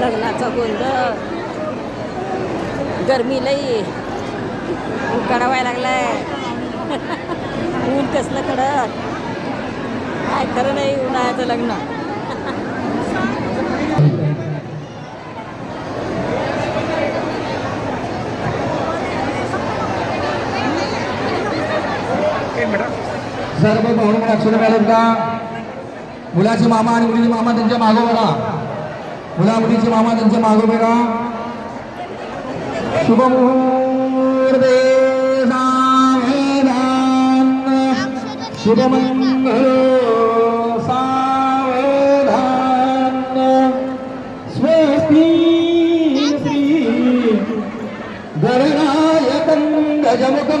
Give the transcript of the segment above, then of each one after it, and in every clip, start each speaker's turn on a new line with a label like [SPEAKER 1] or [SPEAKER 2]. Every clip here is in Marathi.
[SPEAKER 1] लग्नाचा गोंधळ. गरमी लई. उकाडा लागलाय. ऊन कसलं कडक. काय खरं नाही उन्हाळ्याचं लग्न.
[SPEAKER 2] सर्व बहुमत अक्षर मॅडम का मुलाचे मामा आणि मुलीचे मामा त्यांच्या मागो राहा. मुला मुलीचे मामा त्यांच्या मागो राहा. शुभ शुभमंगल सावधान। स्वस्ती श्री गणनायकं गजमुखं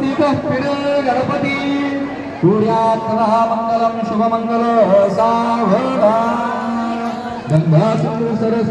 [SPEAKER 2] संस्थितः पिडे गणपती सूर्यात् सदा मङ्गलं शुभमङ्गल सावधा गङ्गा सरस